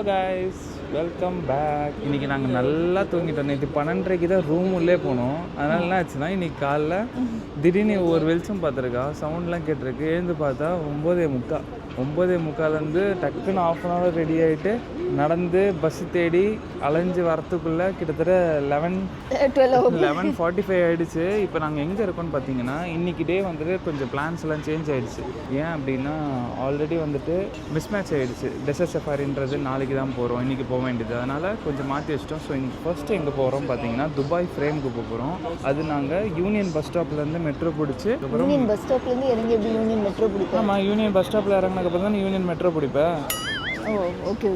Hello guys welcome back இன்றைக்கி நாங்கள் நல்லா தூங்கிட்டோம். நேற்று பன்னெண்டரைக்கு தான் ரூம் உள்ளே போனோம். அதனால என்ன ஆச்சுன்னா இன்றைக்கி காலைல திடீர்னு ஒரு வெளிச்சம் பார்த்துருக்கா. சவுண்ட்லாம் கேட்டிருக்கு. எழுந்து பார்த்தா ஒம்போதே முக்கா. ஒம்போதே முக்காலேருந்து டக்குன்னு ஆஃப் அன் ஹவர் ரெடி ஆகிட்டு நடந்து பஸ் தேடி அலைஞ்சு வரத்துக்குள்ளே கிட்டத்தட்ட லெவன் லெவன் ஃபார்ட்டி ஃபைவ் ஆகிடுச்சு இப்போ நாங்கள் எங்கே இருக்கோம்னு பார்த்தீங்கன்னா இன்னைக்கு டே வந்துட்டு கொஞ்சம் பிளான்ஸ் எல்லாம் சேஞ்ச் ஆகிடுச்சு ஏன் அப்படின்னா ஆல்ரெடி வந்துட்டு மிஸ் மேட்ச் ஆகிடுச்சு டெசர்ட் சஃபாரின்றது நாளைக்கு தான் போகிறோம் இன்றைக்கி போக வேண்டியது. அதனால் கொஞ்சம் மாற்றி வச்சிட்டோம். ஸோ இன்றைக்கி ஃபஸ்ட்டு எங்கே போகிறோம் பார்த்தீங்கன்னா துபாய் ஃப்ரேமுக்கு போக போகிறோம் அது நாங்கள் யூனியன் பஸ் ஸ்டாப்லேருந்து மெட்ரோ பிடிச்சி பஸ் ஸ்டாப்லேருந்து இறங்கி எப்படி யூனியன் மெட்ரோ பிடிக்கும் ஆமாம் யூனியன் பஸ் ஸ்டாப்பில் இறங்கினதுக்கப்புறம் தான் யூனியன் மெட்ரோ பிடிப்பேன் ஓ ஓகே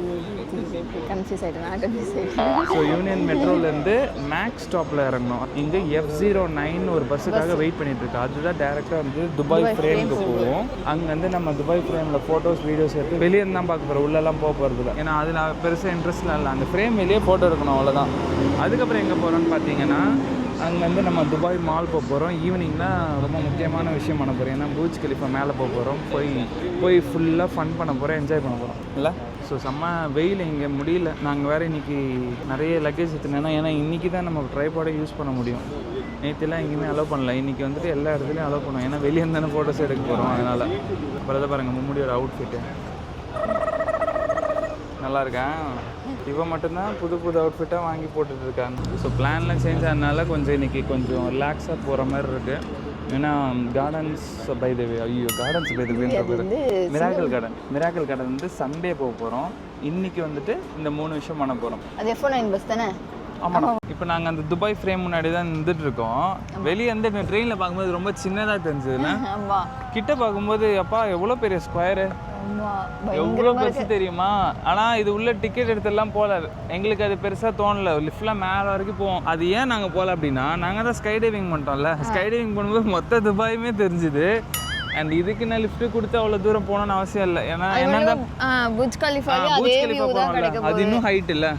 கன்ஃபியூஸ் ஆகிட்டேன் நான் கன்ஃபியூஸ் ஆகிட்டேன் ஸோ யூனியன் மெட்ரோலேருந்து மேக்ஸ் ஸ்டாப்பில் இறங்கணும் இங்கே எஃப் ஜீரோ நைன் ஒரு பஸ்ஸுக்காக வெயிட் பண்ணிட்டு இருக்கு அதுதான் டேரெக்டாக வந்து துபாய் ஃப்ரேமுக்கு போவோம். அங்கேருந்து நம்ம துபாய் ஃப்ரேமில் ஃபோட்டோஸ் வீடியோஸ் எடுத்து வெளியே தான் பார்க்க போகிறோம் உள்ளெல்லாம் போக போகிறது இல்லை. ஏன்னா அதில் பெருசாக இன்ட்ரெஸ்ட்லாம் இல்லை. அந்த ஃப்ரேம் வெளியே ஃபோட்டோ எடுக்கணும் அவ்வளோதான் அதுக்கப்புறம் எங்கே போகிறோம்னு பார்த்தீங்கன்னா அங்கேருந்து நம்ம துபாய் மால் போக போகிறோம். ஈவினிங் தான் ரொம்ப முக்கியமான விஷயம் பண்ண போகிறோம். ஏன்னா பூஜ் கலிஃபா மேலே போக போகிறோம். போய் போய் ஃபுல்லாக ஃபன் பண்ண போகிறோம். என்ஜாய் பண்ண போகிறோம். இல்லை? ஸோ செம்ம வெயில். இங்கே முடியல. நாங்கள் வேறு இன்னைக்கு நிறைய லக்கேஜ் எடுத்துனேன்னா ஏன்னா இன்றைக்கி தான் நம்ம ட்ரைபாடை யூஸ் பண்ண முடியும். நேற்றுலாம் எங்கேயுமே அலோவ் பண்ணல. இன்றைக்கி வந்துட்டு எல்லா இடத்துலையும் அலோவ் பண்ணுவோம். ஏன்னா வெளியே தானே ஃபோட்டோஸ் எடுக்க போகிறோம் அதனால். அப்புறம் இதை பாருங்கள் மும்முடியோட அவுட்ஃபிட்டு நல்லா இருக்கேன் இவன் மட்டும்தான் புது புது அவுட்ஃபிட்டாக வாங்கி போட்டுட்டு இருக்காங்க ஸோ பிளான்லாம் சேஞ்ச் ஆனதுனால கொஞ்சம் இன்னைக்கு கொஞ்சம் ரிலாக்ஸாக போகிற மாதிரி இருக்கு. ஏன்னா கார்டன்ஸ் பை த வே ஐயோ கார்டன்ஸ் பை த வேன்ற பேர். வந்து மிராக்கல் கார்டன் மிராக்கல் கார்டன் வந்து சண்டே போக போகிறோம் இன்னைக்கு வந்துட்டு இந்த மூணு விஷயம் பண்ண போகிறோம் அது எஃப்ஓ நைன் பஸ் தானே? ஆமாம் இப்போ நாங்கள் அந்த துபாய் ஃப்ரேம் முன்னாடி தான் நின்றுட்டு இருக்கோம் வெளியே வந்து ட்ரெயினில் பார்க்கும்போது ரொம்ப சின்னதாக தெரிஞ்சதுல கிட்ட பார்க்கும்போது அப்பா எவ்வளோ பெரிய ஸ்கொயரு எவ்வளோ பெருசு தெரியுமா? ஆனால் இது உள்ள டிக்கெட் எடுத்துலாம் போகல எங்களுக்கு அது பெருசாக தோணல. லிஃப்ட்லாம் மேலே வரைக்கும் போவோம். அது ஏன் நாங்கள் போகல அப்படின்னா நாங்கள் தான் ஸ்கை டைவிங் பண்ணிட்டோம்ல. ஸ்கை டைவிங் பண்ணும்போது மொத்த துபாயுமே தெரிஞ்சுது. அண்ட் இதுக்கு நான் லிஃப்ட் கொடுத்து அவ்வளோ தூரம் போகணும்னு அவசியம் இல்லை. ஏன்னா என்ன புஜ் அதே வியூ தான் கிடைக்க அது இன்னும் ஹைட் இல்லை.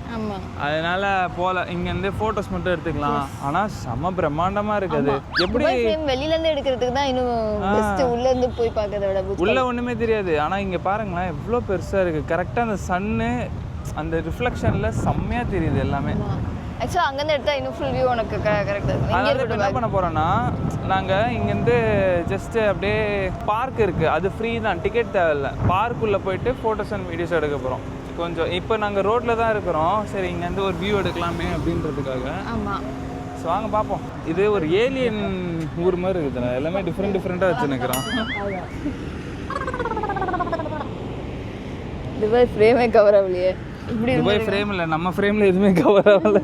அதனால போகல இங்கேருந்து ஃபோட்டோஸ் மட்டும் எடுத்துக்கலாம். ஆனால் செம பிரம்மாண்டமாக இருக்குது எப்படி வெளியிலேருந்து எடுக்கிறதுக்கு தான் இன்னும் உள்ளேருந்து போய் பார்க்கறத விட புஜ் உள்ள ஒண்ணுமே தெரியாது. ஆனா இங்க பாருங்களேன் எவ்வளோ பெருசா இருக்கு. கரெக்டா அந்த சன்னு அந்த ரிஃப்ளெக்ஷன்ல செம்மையா தெரியுது எல்லாமே. ஆக்சுவலாக அங்கேருந்து எடுத்தால் இன்னும் ஃபுல் வியூ உனக்கு கரெக்டாக என்ன பண்ண போறோம்னா நாங்க இங்கேருந்து ஜஸ்ட் அப்படியே பார்க் இருக்கு. அது ஃப்ரீ தான். டிக்கெட் தேவையில்ல. பார்க்குள்ள போயிட்டு ஃபோட்டோஸ் அண்ட் வீடியோஸ் எடுக்க போறோம். கொஞ்சம் இப்போ நாங்க ரோட்ல தான் இருக்கிறோம். சரி இங்கேருந்து ஒரு வியூ எடுக்கலாமே அப்படின்றதுக்காக. ஆமாம் ஸோ வாங்க பார்ப்போம் இது ஒரு ஏலியன் ஊர் மாதிரி இருக்குதுண்ணா எல்லாமே டிஃப்ரெண்ட் டிஃப்ரெண்ட்டாக வச்சுருக்கிறோம் துபாய் ஃப்ரேமே கவர் ஆகலையே. இப்படி துபாய் ஃப்ரேம் இல்லை நம்ம ஃப்ரேமில் எதுவுமே கவர் ஆகல.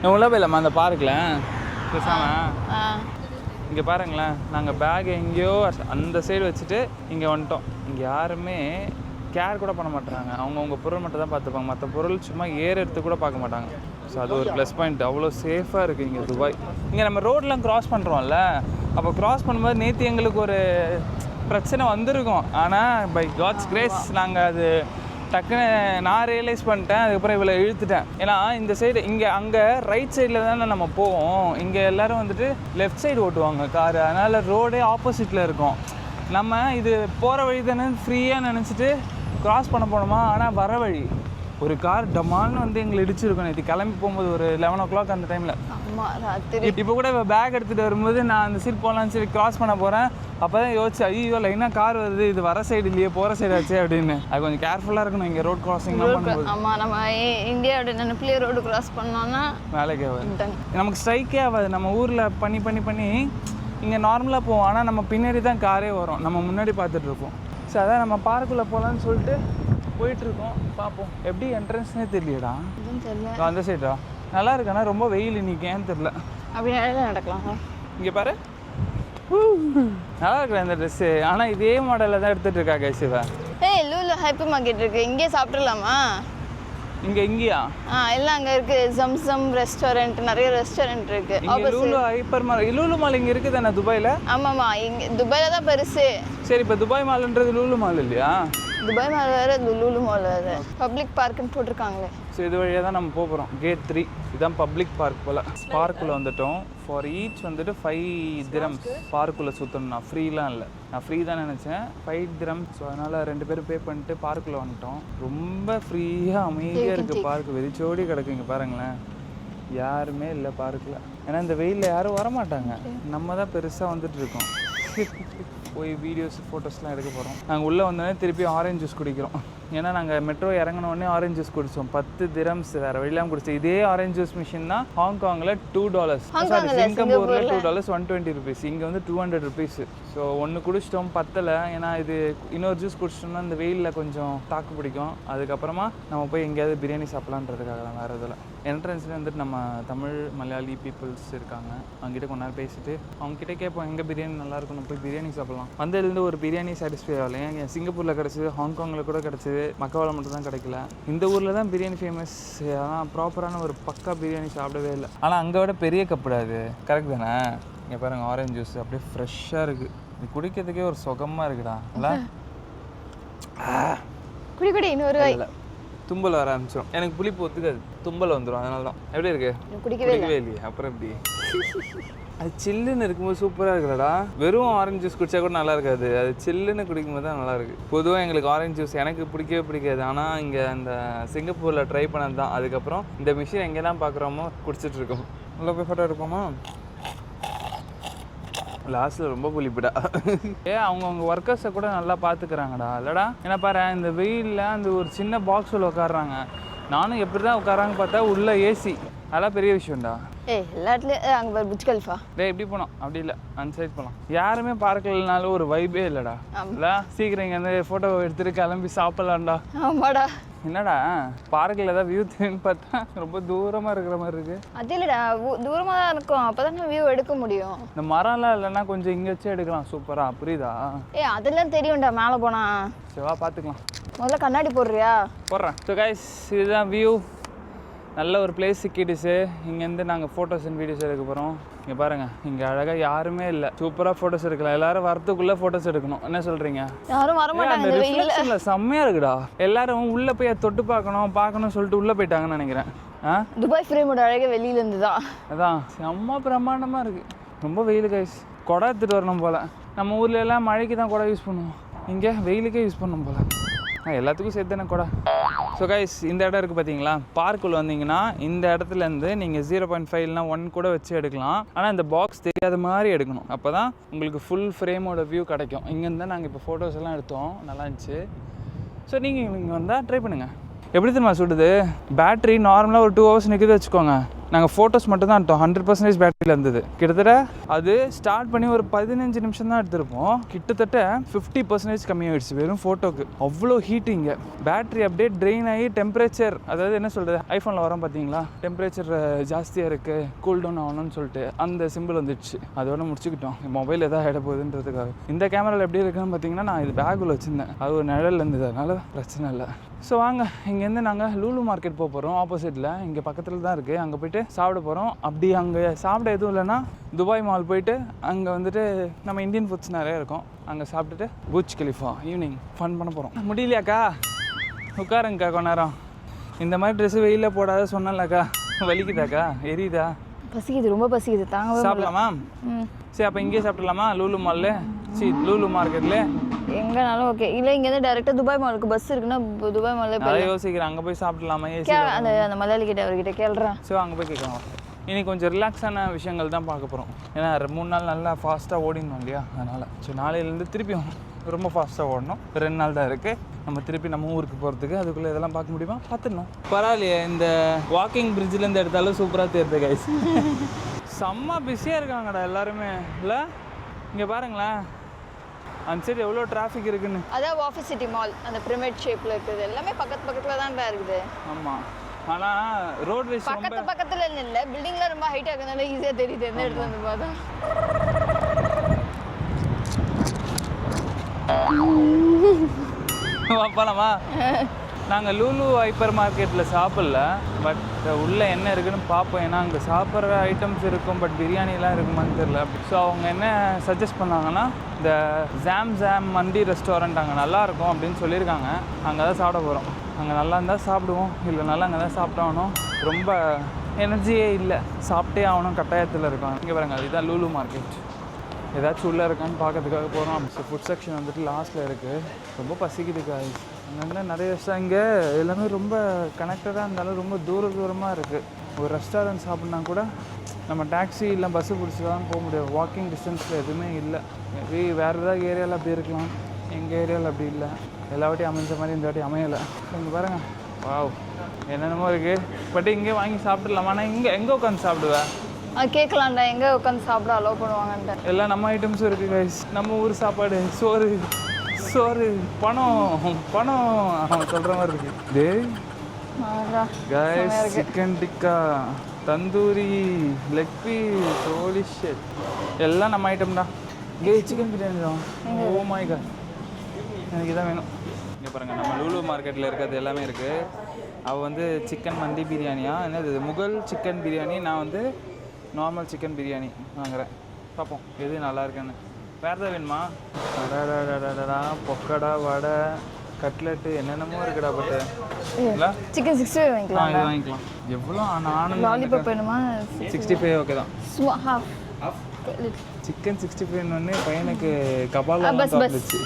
நம்ம உள்ள போயிடலாமா அந்த பார்க்கில் பேசாம. ஆ. இங்கே பாருங்களேன் நாங்கள் பேக் எங்கேயோ அந்த சைடு வச்சுட்டு இங்கே வந்துட்டோம். இங்கே யாருமே கேர் கூட பண்ண மாட்டாங்க அவங்கவுங்க பொருள் மட்டும் தான் பார்த்துப்பாங்க. மற்ற பொருள் சும்மா ஏற எடுத்து கூட பார்க்க மாட்டாங்க. ஸோ அது ஒரு ப்ளஸ் பாயிண்ட் அவ்வளோ சேஃபாக இருக்குது இங்கே துபாய் இங்கே நம்ம ரோட்லாம் கிராஸ் பண்ணுறோம்ல அப்போ கிராஸ் பண்ணும்போது நேற்று எங்களுக்கு ஒரு பிரச்சனை வந்திருக்கும். ஆனால் பை காட்ஸ் கிரேஸ் நாங்கள் அது டக்குன்னு நான் ரியலைஸ் பண்ணிட்டேன் அதுக்கப்புறம் இவளை இழுத்துட்டேன். ஏன்னா இந்த சைடு இங்கே அங்கே ரைட் சைடில் தானே நம்ம போவோம். இங்கே எல்லோரும் வந்துட்டு லெஃப்ட் சைடு ஓட்டுவாங்க காரு அதனால் ரோடே ஆப்போசிட்டில் இருக்கும். நம்ம இது போகிற வழி தானே ஃப்ரீயாக நினச்சிட்டு க்ராஸ் பண்ண போனோமா? ஆனால் வர வழி. ஒரு கார் டமால்னு வந்து எங்களை இடிச்சிருக்கோம் நேற்று கிளம்பி போகும்போது ஒரு லெவன் ஓ கிளாக் அந்த டைமில் இப்போ கூட இப்போ பேக் எடுத்துகிட்டு வரும்போது நான் அந்த சீட் போகலான்னு சரி கிராஸ் பண்ண போகிறேன் அப்போ தான் யோசிச்சு ஐயோ லைனாக கார் வருது இது வர சைடு இல்லையே போகிற சைடு ஆச்சு அப்படின்னு. அது கொஞ்சம் கேர்ஃபுல்லாக இருக்கணும் இங்கே ரோட் கிராசிங்லாம் ஆமாம் நம்ம இந்தியாவோட நினைப்பிலே ரோடு கிராஸ் பண்ணோன்னா வேலைக்கு ஆகாது. நமக்கு ஸ்ட்ரைக்கே ஆகாது. நம்ம ஊரில் பண்ணி பண்ணி பண்ணி இங்கே நார்மலாக போவோம். ஆனால் நம்ம பின்னாடி தான் காரே வரும். நம்ம முன்னாடி பார்த்துட்டு இருப்போம். ஸோ அதான் நம்ம பார்க்குள்ளே போகலான்னு சொல்லிட்டு போயிட்டுருக்கோம். பார்ப்போம் எப்படி என்ட்ரன்ஸ்னே தெரியலடா. அந்த சைடா நல்லா இருக்கு ரொம்ப வெயில் இன்னைக்கு ஏன்னு தெரில அப்படி நிழல நடக்கலாம். இங்கே பாரு. நல்லா இருக்கு இந்த ட்ரெஸ்ஸு ஆனால் இதே மாடலில் தான் எடுத்துகிட்டு இருக்கா கைசிவா ஏய் லூலு ஹைப்பர் மார்க்கெட் இருக்கு. இங்கே சாப்பிட்றலாமா இங்கே இங்கேயா? ஆ எல்லாம் அங்கே இருக்கு. ஜம்சம் ரெஸ்டாரண்ட் நிறைய ரெஸ்டாரண்ட் இருக்கு. Lulu hyper mall Lulu mall இங்கே இருக்குது தானே துபாயில்? ஆமாம்மா இங்கே துபாயில் தான் பெருசு. சரி இப்போ துபாய் மால்ன்றது லூலு மால் இல்லையா? துபாய் மால் வேறு லூலு மால் வேறு. பப்ளிக் பார்க்குன்னு போட்டிருக்காங்களே. ஸோ இது வழியாக தான் நம்ம போக போகிறோம் கேட் த்ரீ இதுதான் பப்ளிக் பார்க் போல். பார்க்குள்ளே வந்துட்டோம். ஃபார் ஈச் வந்துட்டு ஃபைவ் திரம்ஸ் பார்க்குள்ளே சுற்றணும் நான் ஃப்ரீலாம் இல்லை. நான் ஃப்ரீ தான் நினச்சேன். ஃபைவ் திரம் ஸோ அதனால் ரெண்டு பேரும் பே பண்ணிட்டு பார்க்குள்ளே வந்துட்டோம். ரொம்ப ஃப்ரீயாக அமைதியாக இருக்குது பார்க் வெறிச்சோடி கிடக்குங்க பாருங்களேன். யாருமே இல்லை பார்க்கில் ஏன்னா இந்த வெயிலில் யாரும் வரமாட்டாங்க. நம்ம தான் பெருசாக வந்துட்டு இருக்கோம். போய் வீடியோஸ் ஃபோட்டோஸ்லாம் எடுக்க போகிறோம் நாங்கள் உள்ளே வந்தோடனே திருப்பி ஆரஞ்சு ஜூஸ் குடிக்கிறோம். ஏன்னா நாங்கள் மெட்ரோ இறங்கின உடனே ஆரஞ்சு ஜூஸ் குடித்தோம் பத்து திரம்ஸ் வேறு வழியெல்லாம் குடிச்சோம். இதே ஆரஞ்சு ஜூஸ் மிஷின் தான் ஹாங்காங்கில் டூ டாலர்ஸ் சாரி சிங்கப்பூரில் two dollars one twenty rupees இங்கே வந்து டூ ஹண்ட்ரட் ருபீஸ் ஸோ ஒன்று குடிச்சிட்டோம் பத்தலை. ஏன்னா இது இன்னொரு ஜூஸ் குடிச்சிட்டோம்னா இந்த வெயிலில் கொஞ்சம் தாக்கு பிடிக்கும். அதுக்கப்புறமா நம்ம போய் எங்கேயாவது பிரியாணி சாப்பிட்லான்றதுக்காக தான் வேறு இதில் என்ட்ரன்ஸ்லேயே வந்துட்டு நம்ம தமிழ் மலையாளி பீப்புள்ஸ் இருக்காங்க. அவங்ககிட்ட கொஞ்ச நேரம் பேசிட்டு அவங்ககிட்ட கேட்போம் எங்கே பிரியாணி நல்லா இருக்கும்? நம்ம போய் பிரியாணி சாப்பிட்லாம். வந்ததுலேருந்து ஒரு பிரியாணி சாட்டிஸ்ஃபை ஆகல. ஏன் சிங்கப்பூரில் கிடச்சிது ஹாங்காங்கில் கூட கிடச்சிது மக்காவில் மட்டும் தான் கிடைக்கல. இந்த ஊரில் தான் பிரியாணி ஃபேமஸ் ஆனால் ப்ராப்பரான ஒரு பக்கா பிரியாணி சாப்பிடவே இல்லை. ஆனால் அங்கே விட பெரிய கப்புடா அது. கரெக்ட் தானே? இங்கே பாருங்க ஆரஞ்சு ஜூஸ் அப்படியே ஃப்ரெஷ்ஷாக இருக்குது இது குடிக்கிறதுக்கே ஒரு சுகமாக இருக்குடா. இல்லை? குடி குடி. இன்னொரு தும்பல் வர ஆரம்பிச்சிடும் எனக்கு புளிப்பு ஒத்துக்காது. தும்பல் வந்துடும் அதனால தான் எப்படி இருக்கு? குடிக்கவே இல்லையே. அப்புறம் எப்படி? அது சில்லுன்னு இருக்கும்போது சூப்பராக இருக்குல்லடா. வெறும் ஆரஞ்சு ஜூஸ் குடிச்சா கூட நல்லா இருக்காது. அது சில்லுன்னு குடிக்கும்போது தான் நல்லா இருக்கு. பொதுவாக எங்களுக்கு ஆரஞ்சு ஜூஸ் எனக்கு பிடிக்கவே பிடிக்காது. ஆனால் இங்கே அந்த சிங்கப்பூரில் ட்ரை பண்ணது தான் அதுக்கப்புறம் இந்த மிஷின் எங்கெல்லாம் பார்க்குறோமோ குடிச்சிட்டு இருக்கோம். உள்ள போய் ஃபோட்டோ எடுப்போமா? லாஸ்ட்டில் ரொம்ப புளிப்புடா. ஏ அவங்கவுங்க ஒர்க்கர்ஸை கூட நல்லா பார்த்துக்கிறாங்கடா இல்லைடா ஏன்னா பாரு இந்த வெயிலில் அந்த ஒரு சின்ன பாக்ஸில் உட்காடுறாங்க நானும் எப்படி தான் உட்காராங்க பார்த்தா உள்ள ஏசி அதெல்லாம் பெரிய விஷயம்டா. ஏய் எல்லா இடத்துலையும் அங்கே பாரு புஜ் கலிஃபா டேய் எப்படி போனோம் அப்படி இல்லை அந்த சைட் போகலாம் யாருமே பார்க்கலனாலும் ஒரு வைபே இல்லைடா. இல்லை சீக்கிரம் இங்கே வந்து ஃபோட்டோ எடுத்துட்டு கிளம்பி சாப்பிட்லாம்டா. ஆமாடா. என்னடா பார்க்கில் ஏதாவது வியூ தெரியுன்னு பார்த்தா ரொம்ப தூரமாக இருக்கிற மாதிரி இருக்குது அது இல்லைடா தூரமாக தான் இருக்கும். அப்போ தான் வியூ எடுக்க முடியும். இந்த மரம்லாம் இல்லைன்னா கொஞ்சம் இங்கே வச்சு எடுக்கலாம். சூப்பராக புரியுதா? ஏய் அதெல்லாம் தெரியும்டா மேலே போனா. சரி வா பார்த்துக்கலாம். முதல்ல கண்ணாடி போடுறியா? போடுறேன். ஸோ கைஸ் இதுதான் வியூ நல்ல ஒரு பிளேஸ் சிக்கிடுச்சு. இங்கேருந்து நாங்கள் ஃபோட்டோஸ் அண்ட் வீடியோஸ் எடுக்க போகிறோம் இங்கே பாருங்கள் இங்கே அழகாக யாருமே இல்லை. சூப்பராக ஃபோட்டோஸ் எடுக்கலாம். எல்லாரும் வரத்துக்குள்ளே ஃபோட்டோஸ் எடுக்கணும். என்ன சொல்கிறீங்க யாரும் வர மாட்டாங்க செம்மையாக இருக்குடா. எல்லாரும் உள்ளே போய் தொட்டு பார்க்கணும் பார்க்கணும்னு சொல்லிட்டு உள்ளே போயிட்டாங்கன்னு நினைக்கிறேன். ஆ? துபாய் ஃப்ரேமோட அழகே வெளியில இருந்து தான் அதான். செம்ம பிரம்மாண்டமாக இருக்குது ரொம்ப வெயில் கைஸ் குடை எடுத்துகிட்டு வரணும் போல். நம்ம ஊர்ல எல்லாம் மழைக்கு தான் குடை யூஸ் பண்ணுவோம். இங்கே வெயிலுக்கே யூஸ் பண்ணணும் போல். எல்லாத்துக்கும் சேர்த்து தானே கூட? ஸோ கைஸ் இந்த இடம் இருக்குது பார்த்தீங்களா பார்க்குள்ள வந்தீங்கன்னா இந்த இடத்துலேருந்து நீங்கள் ஜீரோ பாயிண்ட் ஃபைவ்லாம் ஒன் கூட வச்சு எடுக்கலாம். ஆனால் இந்த பாக்ஸ் தெரியாத மாதிரி எடுக்கணும். அப்போ தான் உங்களுக்கு ஃபுல் ஃப்ரேமோட வியூ கிடைக்கும். இங்கேருந்து நாங்கள் இப்போ ஃபோட்டோஸ் எல்லாம் எடுத்தோம். நல்லா இருந்துச்சு. ஸோ நீங்கள் இங்கே வந்தால் ட்ரை பண்ணுங்கள் எப்படி தெரியுமா சுடுது பேட்டரி நார்மலாக ஒரு டூ ஹவர்ஸ் நிற்குது வச்சுக்கோங்க. நாங்கள் ஃபோட்டோஸ் மட்டும் தான் எடுத்தோம் ஹண்ட்ரட் பர்சன்டேஜ் பேட்டரியில் இருந்தது. கிட்டத்தட்ட அது ஸ்டார்ட் பண்ணி ஒரு பதினஞ்சு நிமிஷம் தான் எடுத்திருப்போம். கிட்டத்தட்ட ஃபிஃப்டி பர்சன்டேஜ் கம்மியாகிடுச்சு வெறும் ஃபோட்டோக்கு அவ்வளோ ஹீட்டிங்க பேட்டரி அப்படியே ட்ரெயின் ஆகி டெம்பரேச்சர் அதாவது என்ன சொல்கிறது ஐஃபோனில் வரோம் பார்த்தீங்களா டெம்பரேச்சர் ஜாஸ்தியாக இருக்குது கூல் டவுன் ஆகணும்னு சொல்லிட்டு அந்த சிம்பிள் வந்துடுச்சு. அதோட முடிச்சுக்கிட்டோம். மொபைல் எதாவது ஆகிட போகுதுன்றதுக்காக. இந்த கேமராவில் எப்படி இருக்குன்னு பார்த்தீங்கன்னா நான் இது பேக்கில் வச்சுருந்தேன். அது ஒரு நிழல் இருந்தது. அதனால் பிரச்சனை இல்லை. ஸோ வாங்க இங்கேருந்து நாங்கள் லூலு மார்க்கெட் போக போகிறோம் ஆப்போசிட்டில் இங்கே பக்கத்தில் தான் இருக்குது அங்கே போயிட்டு சாப்பிட போகிறோம் அப்படி அங்கே சாப்பிட எதுவும் இல்லைன்னா துபாய் மால் போயிட்டு அங்கே வந்துட்டு நம்ம இந்தியன் ஃபுட்ஸ் நிறைய இருக்கும். அங்கே சாப்பிட்டுட்டு பூச் கலிஃபா ஈவினிங் ஃபன் பண்ண போகிறோம் முடியலையாக்கா? உட்காருங்கக்கா கொஞ்ச நேரம். இந்த மாதிரி ட்ரெஸ்ஸு வெயிலில் போடாத சொன்னலக்கா வலிக்குதாக்கா? எரியுதா? பசிக்குது ரொம்ப பசிக்குது. தாங்கவே சாப்பிடலாமா? சரி அப்போ இங்கேயே சாப்பிடலாமா லூலு மாலில் சி லூலு மார்க்கெட்டில் எங்கனாலும் ஓகே இல்லை இங்கேருந்து டேரெக்டாக துபாய் மாலுக்கு பஸ் இருக்குன்னா துபாய் மாலில் போய் யோசிக்கிறேன். அங்கே போய் சாப்பிடலாமா? அந்த அந்த மலையாளி கிட்ட அவர்கிட்ட கேள்றேன். ஸோ அங்கே போய் கேட்கலாம். இன்னைக்கு கொஞ்சம் ரிலாக்ஸான விஷயங்கள் தான் பார்க்க போகிறோம் ஏன்னா மூணு நாள் நல்லா ஃபாஸ்ட்டாக ஓடினோம் இல்லையா? அதனால். ஸோ நாளையிலேருந்து திருப்பியும் ரொம்ப ஃபாஸ்ட்டாக ஓடணும். ரெண்டு நாள் தான் இருக்குது நம்ம திருப்பி நம்ம ஊருக்கு போகிறதுக்கு அதுக்குள்ளே இதெல்லாம் பார்க்க முடியுமா? பார்த்துடணும். பரவாயில்லையே இந்த வாக்கிங் பிரிட்ஜிலேருந்து எடுத்தாலும் சூப்பராக தெரியுது கைஸ் செம்ம பிஸியாக இருக்காங்கடா எல்லாருமே. இல்லை? இங்கே பாருங்களேன். அந்த சைடு எவ்வளோ டிராஃபிக் இருக்குன்னு. அதான் ஆஃபீஸ் சிட்டி மால் அந்த பிரமிட் ஷேப்பில் இருக்குது. எல்லாமே பக்கத்து பக்கத்தில் தான்டா இருக்குது. ஆமாம் ஆனால் ரோட் வைஸ் ரொம்ப பக்கத்து பக்கத்தில் இல்லை. பில்டிங்லாம் ரொம்ப ஹைட்டாக இருக்கிறதுனால ஈஸியாக தெரியுது. எந்த இடத்துல வந்து பார்த்தா. போகலாமா நாங்கள் லூலு ஹைப்பர் மார்க்கெட்டில் சாப்பிடல பட் உள்ளே என்ன இருக்குன்னு பார்ப்போம். ஏன்னா அங்கே சாப்பிட்ற ஐட்டம்ஸ் இருக்கும் பட் பிரியாணிலாம் இருக்குமான்னு தெரில ஸோ அவங்க என்ன சஜஸ்ட் பண்ணாங்கன்னா இந்த ஜாம் ஜாம் மண்டி ரெஸ்டாரண்ட் அங்கே நல்லாயிருக்கும் அப்படின்னு சொல்லியிருக்காங்க. அங்கே தான் சாப்பிட போகிறோம் அங்கே நல்லா இருந்தால் சாப்பிடுவோம். இல்லைனாலும் அங்கே தான் சாப்பிட்டாகணும் ரொம்ப எனர்ஜியே இல்லை. சாப்பிட்டே ஆகணும் கட்டாயத்தில் இருக்கும். இங்கே பாருங்க இதுதான் லூலு மார்க்கெட் ஏதாச்சும் உள்ளே இருக்கான்னு பார்க்கறதுக்காக போகிறோம் ஸோ ஃபுட் செக்ஷன் வந்துட்டு லாஸ்ட்டில் இருக்குது ரொம்ப பசிக்குது காய்ஸ் அங்கே நிறைய ரெஸ்டாரண்ட் இங்கே எல்லாமே ரொம்ப கனெக்டடாக இருந்தாலும் ரொம்ப தூர தூரமாக இருக்குது ஒரு ரெஸ்டாரண்ட் சாப்பிட்னா கூட நம்ம டாக்ஸி இல்லை பஸ்ஸு பிடிச்சி தான் போக முடியாது. வாக்கிங் டிஸ்டன்ஸில் எதுவுமே இல்லை. மேபி வேறு ஏதாவது ஏரியாவில் அப்படி இருக்கலாம். எங்கள் ஏரியாவில் அப்படி இல்லை. எல்லா வாட்டியும் அமைஞ்ச மாதிரி இந்த வாட்டி அமையலை. இங்கே பாருங்கள் வாவ் என்னென்னமோ இருக்குது பட் இங்கே வாங்கி சாப்பிட்றலாம் ஆனால் இங்கே எங்கே உட்காந்து சாப்பிடுவேன் கேட்கலாம்டா எங்கே உட்காந்து சாப்பிட அலோவ் பண்ணுவாங்கன்ட்டு. எல்லாம் நம்ம ஐட்டம்ஸும் இருக்குது கைஸ் நம்ம ஊர் சாப்பாடு. சோறு. சோறு. பணம். பணம். அவன் சொல்கிற மாதிரி இருக்கு. டேய். Guys chicken tikka tandoori leg piece holy shit எல்லாம் நம்ம ஐட்டம் தான் சிக்கன் பிரியாணி தான். ஓ மை காட் எனக்கு இதான் வேணும். இங்கே பாருங்கள் நம்ம லூலு மார்க்கெட்டில் இருக்கிறது எல்லாமே இருக்குது அவள் வந்து சிக்கன் மந்தி பிரியாணியா? என்னது முகல் சிக்கன் பிரியாணி? நான் வந்து நார்மல் சிக்கன் பிரியாணி வாங்குறேன். பார்ப்போம் எது நல்லா இருக்குன்னு. வேறு ஏதாவது வேணுமா? அடடடடடடா பொக்கடா வடை கட்லெட்டு என்னென்னமோ இருக்குடா பட்டு. சிக்கன் சிக்ஸ்டி ஆ வாங்கிக்கலாம் இது வாங்கிக்கலாம். எவ்வளோ? நானும் லாலிபாப் வேணுமா? சிக்ஸ்டி ஃபைவ் ஓகே தான். சிக்கன் சிக்ஸ்டி ஃபைவ்னு பையனுக்கு கபால் பஸ், பஸ். வந்துச்சு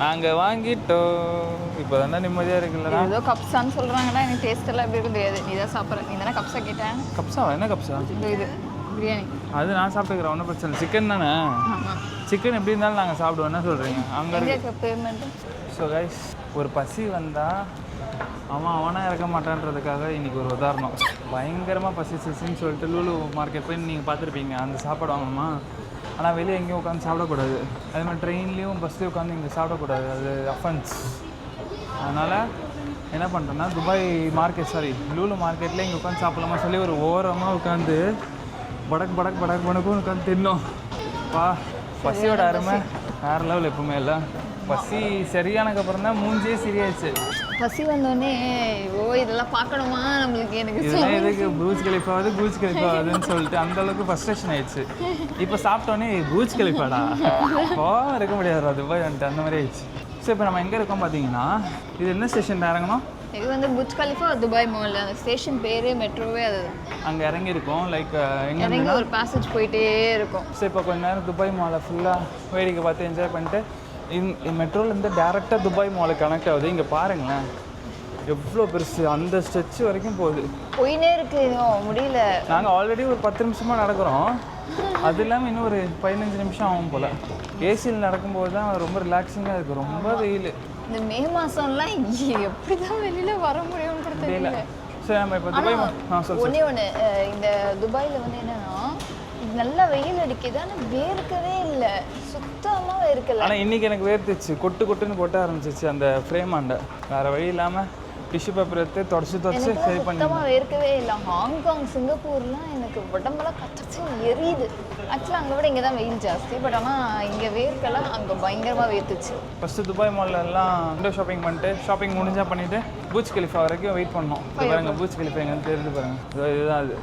நாங்கள் வாங்கிட்டோம். இப்போ தானே நிம்மதியாக இருக்குல்லடா. ஏதோ கப்ஸான்னு சொல்கிறாங்கடா எனக்கு டேஸ்ட் எல்லாம் எப்படி இருக்கும் தெரியாது. நீ தான் சாப்பிட்ற நீ தானே கப்ஸா கேட்டேன் கப்ஸா? என்ன கப்ஸா? இது பிரியாணி. அது நான் சாப்பிட்டுக்கிறேன் ஒன்றும் பிரச்சனை சிக்கன் தானே? சிக்கன் எப்படி இருந்தாலும் நாங்கள் சாப்பிடுவோம். என்ன சொல்கிறீங்க அங்கே எங்கே பேமெண்ட்டு ஸோ கைஸ் ஒரு பசி வந்தால் அவன் அவனாக இறக்க மாட்டான்றதுக்காக இன்றைக்கி ஒரு உதாரணம். பயங்கரமாக பசிச்சிச்சின்னு சொல்லிட்டு லூலு மார்க்கெட் போய் நீங்கள் பார்த்துருப்பீங்க. அந்த சாப்பாடு வாங்கணுமா? ஆனால் வெளியே எங்கேயும் உட்காந்து சாப்பிடக்கூடாது. அதே மாதிரி ட்ரெயின்லேயும் பஸ்லேயும் உட்காந்து இங்கே சாப்பிடக்கூடாது. அது அஃபன்ஸ் அதனால் என்ன பண்ணுறேன்னா துபாய் மார்க்கெட் சாரி லூலு மார்க்கெட்டில் இங்கே உட்காந்து சாப்பிடலாமா சொல்லி ஒரு ஓரமாக உட்காந்து படக் படக் படக் படக்கும் உட்காந்து தின்னோம். வா பசியோட அருமை. வேறு லெவல் எப்பவுமே இல்லை. பசி சரியானதுக்கப்புறம் தான் மூஞ்சியே சரியாயிடுச்சு. பசி வந்தோடனே ஓ இதெல்லாம் பார்க்கணுமா? நம்மளுக்கு எனக்கு இதெல்லாம் எதுக்கு? பூஜ் கலிஃபாவது பூஜ் கலிஃபாவதுன்னு சொல்லிட்டு அந்த அளவுக்கு ஃபஸ்ட்ரேஷன் ஆயிடுச்சு. இப்போ சாப்பிட்டோன்னே பூஜ் கலிஃபாடா போகாம இருக்க முடியாது துபாய் வந்துட்டு அந்த மாதிரி ஆயிடுச்சு. ஸோ இப்போ நம்ம எங்கே இருக்கோம் பார்த்தீங்கன்னா இது என்ன ஸ்டேஷன் இறங்கணும்? இது வந்து புஜ் கலிஃபா துபாய் மால் அந்த ஸ்டேஷன் பேரே மெட்ரோவே அதுதான் அங்கே இறங்கியிருக்கோம் லைக் எங்கே இறங்கி ஒரு பேசேஜ் போயிட்டே இருக்கும். ஸோ இப்போ கொஞ்ச நேரம் துபாய் மாலை ஃபுல்லாக வேடிக்கை பார்த்து என்ஜாய் பண்ணிட்டு இந்த மெட்ரோலேருந்து டேரெக்டாக துபாய் மாலுக்கு கனெக்ட் ஆகுது இங்கே பாருங்களேன். எவ்வளோ பெருசு அந்த ஸ்ட்ரெச் வரைக்கும் போகுது. போயினே இருக்கு இன்னும் முடியல. நாங்கள் ஆல்ரெடி ஒரு பத்து நிமிஷமாக நடக்கிறோம். அது இல்லாமல் இன்னும் ஒரு பதினஞ்சு நிமிஷம் ஆகும் போல். ஏசியில் நடக்கும்போது தான் ரொம்ப ரிலாக்ஸிங்காக இருக்குது ரொம்ப வெயில். இந்த மே மாசம்லாம் எப்படி தான் வெளியில வர முடியும்னு கூட தெரியல. சரி நம்ம இப்போ துபாய் ஒண்ணே ஒன்று இந்த துபாயில் வந்து என்னன்னா நல்லா வெயில் அடிக்குது ஆனால் வேர்க்கவே இல்லை. சுத்தமா வேர்க்கல ஆனால் இன்றைக்கி எனக்கு வேர்த்துச்சு. கொட்டு கொட்டுன்னு கொட்ட ஆரம்பிச்சிச்சு அந்த ஃப்ரேம் ஆண்ட. வேறு வழி இல்லாமல் டிஷ்யூ பேப்பர் எடுத்து தொடச்சி தொடச்சி சரி பண்ணி சுத்தமா வேர்க்கவே இல்லை. ஹாங்காங் சிங்கப்பூர்லாம் எனக்கு உடம்பெல்லாம் கச்சச்சு எரியுது. ஆக்சுவலாக அங்கே விட இங்கே தான் வெயில் ஜாஸ்தி. பட் ஆனால் இங்கே வேர்க்கெல்லாம் அங்கே பயங்கரமாக வேர்த்துச்சு. ஃபஸ்ட்டு துபாய் மால்ல எல்லாம் விண்டோ ஷாப்பிங் பண்ணிட்டு ஷாப்பிங் முடிஞ்சா பண்ணிட்டு பூச் கலிஃபா வரைக்கும் வெயிட் பண்ணோம். இது பாருங்க பூச் கலிஃபா எங்கன்னு தெரிஞ்சு பாருங்க. இதோ இதுதான் அது.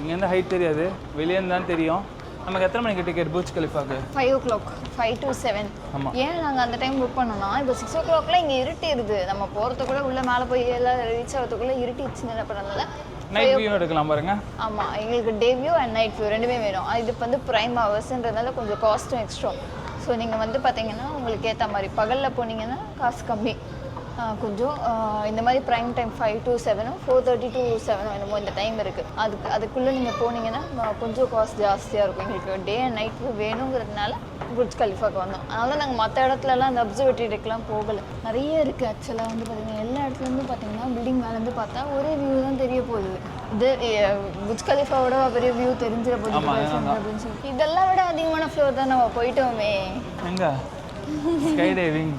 இங்கேருந்து ஹைட் தெரியாது. வெளியே தான் தெரியும். நமக்கு எத்தனை மணிக்கு ticket Burj கலிஃபாக்கு five o'clock five to seven. ஏன் நாங்கள் அந்த டைம் புக் பண்ணோம்னா இப்போ சிக்ஸ் ஓ கிளாக்லாம் இங்கே இருட்டிடுது நம்ம போகிறதுக்குள்ள உள்ள மேலே போய் எல்லாம் ரீச் ஆகிறதுக்குள்ளே இருட்டிடுச்சுன்னு என்ன பண்ணதுனால நைட் வியூ எடுக்கலாம் பாருங்க. ஆமாம் எங்களுக்கு day view and night view ரெண்டுமே வேணும். இது வந்து ப்ரைம் ஹவர்ஸ்ன்றதுனால கொஞ்சம் காஸ்ட்டும் எக்ஸ்ட்ரா ஸோ நீங்கள் வந்து பார்த்தீங்கன்னா உங்களுக்கு ஏற்ற மாதிரி பகலில் போனீங்கன்னா காசு கம்மி. கொஞ்சம் இந்த மாதிரி ப்ரைம் டைம் ஃபைவ் டு செவனும் ஃபோர் தேர்ட்டி டு செவனும் என்னமோ இந்த டைம் இருக்குது அதுக்கு அதுக்குள்ளே நீங்கள் போனீங்கன்னா கொஞ்சம் காஸ்ட் ஜாஸ்தியாக இருக்கும். எங்களுக்கு டே அண்ட் நைட் வேணுங்கிறதுனால புர்ஜ் கலிஃபாக்கு வந்தோம். அதனால தான் நாங்கள் மற்ற இடத்துலலாம் அந்த அப்சர்வேட்டரி டெக்லாம் போகலை. நிறைய இருக்குது ஆக்சுவலாக வந்து பார்த்தீங்கன்னா எல்லா இடத்துலேருந்து பார்த்தீங்கன்னா பில்டிங் மேலேருந்து பார்த்தா ஒரே வியூ தான் தெரிய போகுது. இது புர்ஜ் கலிஃபாவோட பெரிய வியூ தெரிஞ்சிட போகுது. அப்படின்னு சொல்லி இதெல்லாம் விட அதிகமான ஃப்ளோர் தான் நம்ம போயிட்டோமே. எங்க? ஸ்கை டைவிங்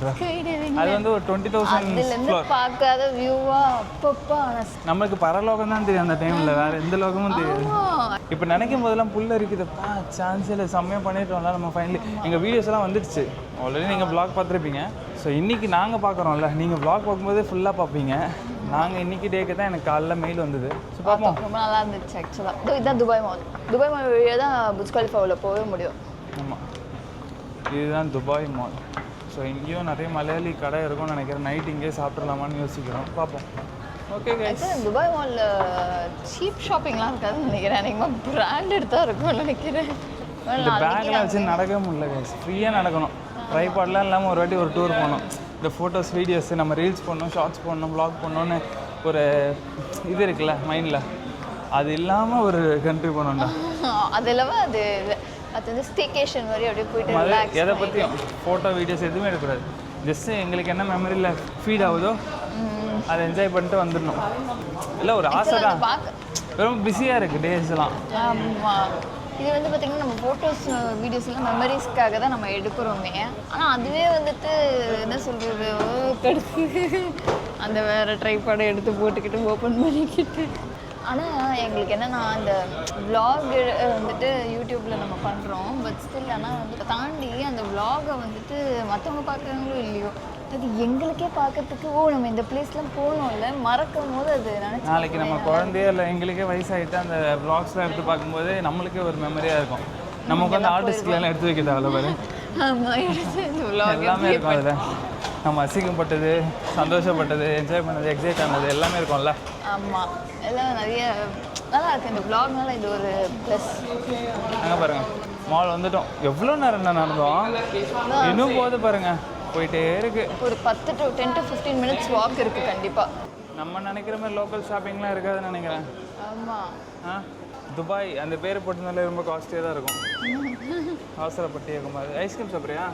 அது வந்து ஒரு டுவெண்ட்டி தௌசண்ட் அதுலேருந்து பார்க்காத வியூவா அப்பப்பா நம்மளுக்கு பரலோகம் தான் தெரியும் அந்த டைமில் வேற எந்த லோகமும் தெரியாது. இப்போ நினைக்கும் போதெல்லாம் புல் இருக்குதுப்பா சான்ஸ் இல்லை. செம்மையாக பண்ணிட்டோம்ல நம்ம ஃபைனலி எங்கள் வீடியோஸ் எல்லாம் வந்துடுச்சு. ஆல்ரெடி நீங்கள் ப்ளாக் பார்த்துருப்பீங்க. ஸோ இன்றைக்கி நாங்கள் பார்க்குறோம்ல. நீங்கள் ப்ளாக் பார்க்கும்போதே ஃபுல்லாக பார்ப்பீங்க. நாங்கள் இன்னைக்கு டேக்கு தான் எனக்கு காலைல மெயில் வந்தது. ஸோ பார்ப்போம். ரொம்ப நல்லா இருந்துச்சு ஆக்சுவலாக இதுதான் துபாய் மால் துபாய் மால் வழியாக தான் புஜ் போகவே முடியும். ஆமாம் இதுதான் துபாய் மால் ஸோ இங்கேயும் நிறைய மலையாளி கடை இருக்கும்னு நினைக்கிறேன். நைட் இங்கேயே சாப்பிட்றலாமான்னு யோசிக்கிறோம். பார்ப்போம். ஓகே துபாய் மாலில் சீப் ஷாப்பிங்லாம் இருக்காதுன்னு நினைக்கிறேன். அநேகமாக பிராண்டட் தான் இருக்கும்னு நினைக்கிறேன். இந்த நாளைக்கு பேக்லாம் வச்சு நடக்கவே முடியல கைஸ் ஃப்ரீயாக நடக்கணும். ட்ரைபாட்லாம் இல்லாமல் ஒரு வாட்டி ஒரு டூர் போகணும் இந்த ஃபோட்டோஸ் வீடியோஸ் நம்ம ரீல்ஸ் பண்ணணும் ஷார்ட்ஸ் பண்ணணும் ப்ளாக் பண்ணணும்னு ஒரு இது இருக்குல்ல மைண்டில் அது இல்லாமல் ஒரு கண்ட்ரி போகணும்டா அது இல்லாமல் அது அது வந்து ஸ்டேகேஷன் மாதிரி அப்படியே போயிட்டு எதை பற்றியும் ஃபோட்டோ வீடியோஸ் எதுவுமே எடுக்கக்கூடாது. ஜஸ்ட்டு எங்களுக்கு என்ன மெமரியில் ஃபீட் ஆகுதோ அதை என்ஜாய் பண்ணிட்டு வந்துடணும். இல்லை ஒரு ஆசை தான். ரொம்ப பிஸியாக இருக்குது டேஸ்லாம் ஆமாம் இது வந்து பார்த்திங்கன்னா நம்ம ஃபோட்டோஸ் வீடியோஸ்லாம் மெமரிஸ்க்காக தான் நம்ம எடுக்கிறோமே. ஆனால் அதுவே வந்துட்டு என்ன சொல்கிறது அந்த வேறு ட்ரைபாடை எடுத்து போட்டுக்கிட்டு ஓப்பன் பண்ணிக்கிட்டு. ஆனால் எங்களுக்கு என்னென்னா அந்த vlog வந்துட்டு யூடியூப்பில் நம்ம பண்ணுறோம் பட் ஸ்டில் ஆனால் வந்து தாண்டி அந்த vlog-அ வந்துட்டு மற்றவங்க பார்க்குறாங்களோ இல்லையோ அது எங்களுக்கே பார்க்கறதுக்கு ஓ நம்ம இந்த பிளேஸ்லாம் போகணும்ல மறக்கும் போது அது நினச்சி நாளைக்கு நம்ம குழந்தைய இல்லை எங்களுக்கே வயசாகிட்டு அந்த வ்ளாக்ஸ்லாம் எடுத்து பார்க்கும்போது நம்மளுக்கே ஒரு மெமரியாக இருக்கும். நம்ம உட்காந்து ஆர்டிஸ்ட்லாம் எடுத்து வைக்க தேவையில்ல பாரு எல்லாமே இருக்கும் அதில். நம்ம அசிங்கப்பட்டது சந்தோஷப்பட்டது என்ஜாய் பண்ணது எக்ஸைட் ஆனது எல்லாமே இருக்கும்ல. ஆமாம் எல்லாம் நிறைய நல்லா இருக்கு. இந்த vlogனால இது ஒரு ப்ளஸ் அங்கே பாருங்க. மால் வந்துட்டோம். எவ்வளோ நேரம் தான் நடந்தோம்? இன்னும் போது பாருங்க. போயிட்டே இருக்கு. ஒரு பத்து to ten to fifteen minutes walk இருக்குது கண்டிப்பாக நம்ம நினைக்கிற மாதிரி லோக்கல் ஷாப்பிங்லாம் இருக்காதுன்னு நினைக்கிறேன். ஆமாம் ஆ? துபாய் அந்த பேர் போட்டதுனால ரொம்ப காஸ்ட்லியாக தான் இருக்கும். அவசரப்பட்டு இருக்கும்போது ஐஸ்கிரீம் சாப்பிட்றியா?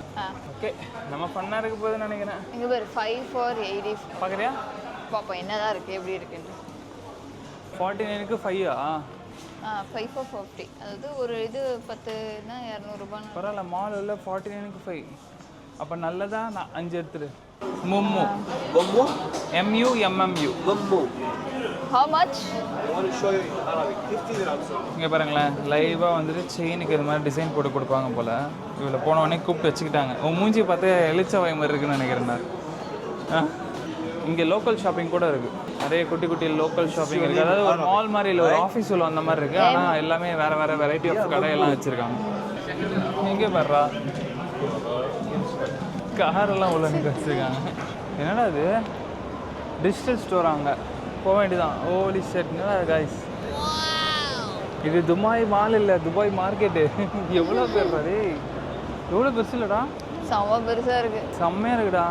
ஓகே நம்ம ஃபன்னாக இருக்க போகுதுன்னு நினைக்கிறேன். இங்கே ஒரு ஃபைவ் ஃபார் எயிட்டி பார்க்குறியா பார்ப்போம் என்னதான் இருக்குது எப்படி இருக்குன்னு ஃபார்ட்டி நைனுக்கு ஃபைவா ஆ ஃபைவ் ஃபார் ஃபிஃப்டி அதாவது ஒரு இது பத்துனா இரநூறுபான்னு பரவாயில்ல மால் உள்ள ஃபார்ட்டி நைனுக்கு ஃபைவ் அப்போ நல்லதா? நான் அஞ்சு எடுத்துரு. மும்மு. Mummu? M U M M U Mummu. How much I want to show you in Arabic. 50 dirhams. இங்கே பாருங்களேன் லைவாக வந்துட்டு செயினுக்கு இது மாதிரி டிசைன் போட்டு கொடுப்பாங்க போல். இதில் போன உடனே கூப்பிட்டு வச்சுக்கிட்டாங்க. உன் மூஞ்சி பார்த்து எலிச்ச வாய் மாதிரி இருக்குன்னு நினைக்கிறேன் நான். ஆ. இங்கே லோக்கல் ஷாப்பிங் கூட இருக்குது நிறைய குட்டி குட்டி லோக்கல் ஷாப்பிங் இருக்குது அதாவது ஒரு மால் மாதிரி இல்லை ஒரு ஆஃபீஸ் உள்ள அந்த மாதிரி இருக்குது ஆனால் எல்லாமே வேறு வேறு வெரைட்டி ஆஃப் கடையெல்லாம் வச்சுருக்காங்க. இங்கே பாடுறா காரெல்லாம் உள்ள வச்சுருக்காங்க. என்னடா இது? டிஜிட்டல் ஸ்டோர் அங்கே? போக வேண்டியதான் ஓலி என்னடா காய்ஸ் இது துபாய் மால் இல்லை துபாய் மார்க்கெட்டு எவ்வளோ பேர் டேய்? எவ்வளோ பெருசு இல்லைடா? செம்ம பெருசாக இருக்குது செம்மையாக இருக்குடா.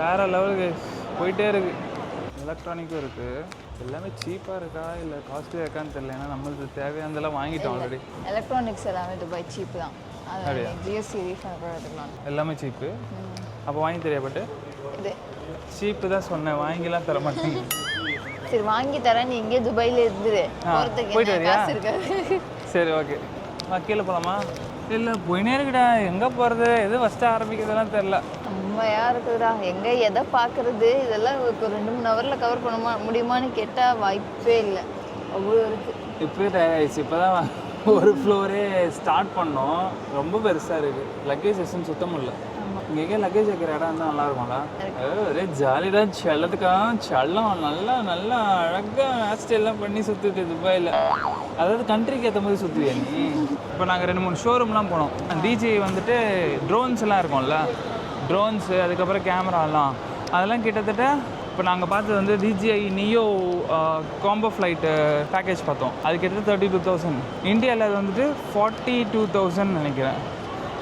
வேற லெவலுக்கு போயிட்டே இருக்கு. எலக்ட்ரானிக்கும் இருக்கு. எல்லாமே சீப்பாக இருக்கா? இல்லை காஸ்ட்லியாக இருக்கான்னு தெரியல. ஏன்னா நம்மளுக்கு தேவையானதெல்லாம் வாங்கிட்டோம் ஆல்ரெடி எலக்ட்ரானிக்ஸ் எல்லாமே துபாய் சீப்பு தான்? ஜிஎஸ்டி ரீஃபண்ட் கூட எடுத்துக்கலாம் எல்லாமே சீப்பு அப்போ வாங்கி தெரியா பட்டு இது. சீப்பு தான் சொன்னேன். வாங்கிலாம் தர மாட்டேங்க. சரி வாங்கி தரேன். நீ இங்கே துபாயில இருந்துரு. போயிட்டு வரியா? இருக்காது. சரி ஓகே வா கீழே போகலாமா இல்லை போயினே இருக்குடா. எங்கே போகிறது எது ஃபஸ்ட்டு ஆரம்பிக்கிறதுலாம் தெரில செம்மையாக இருக்குதுடா? எங்கே எதை பார்க்குறது? இதெல்லாம் ஒரு ரெண்டு மூணு ஹவரில் கவர் பண்ண முடியுமான்னு கேட்டால் வாய்ப்பே இல்லை. அவ்வளோ இருக்குது இப்போ தயாரிச்சு இப்போ தான் ஒரு ஃப்ளோரே ஸ்டார்ட் பண்ணோம். ரொம்ப பெருசாக இருக்குது லக்கேஜ் செஷன் சுத்தம் இல்லை இங்கே லக்கேஜ் வைக்கிற இடம் இருந்தால் நல்லா இருக்கும்ல? ஒரே ஜாலியாக செல்லத்துக்கா செல்லம். நல்லா நல்லா அழகாக ஹேர் ஸ்டைல்லாம் பண்ணி சுற்றுது துபாயில். அதாவது கண்ட்ரிக்கு ஏற்ற மாதிரி சுற்றுவியா நீ? இப்போ நாங்கள் ரெண்டு மூணு ஷோரூம்லாம் போனோம். டிஜே வந்துட்டு ட்ரோன்ஸ் எல்லாம் இருக்கும்ல? ட்ரோன்ஸு அதுக்கப்புறம் கேமராலாம் அதெல்லாம் கிட்டத்தட்ட இப்போ நாங்கள் பார்த்தது வந்து D G I neo combo flight package பார்த்தோம். அது கிட்டத்தட்ட தேர்ட்டி டூ தௌசண்ட் இந்தியாவில் அது வந்துட்டு ஃபார்ட்டி டூ தௌசண்ட் நினைக்கிறேன்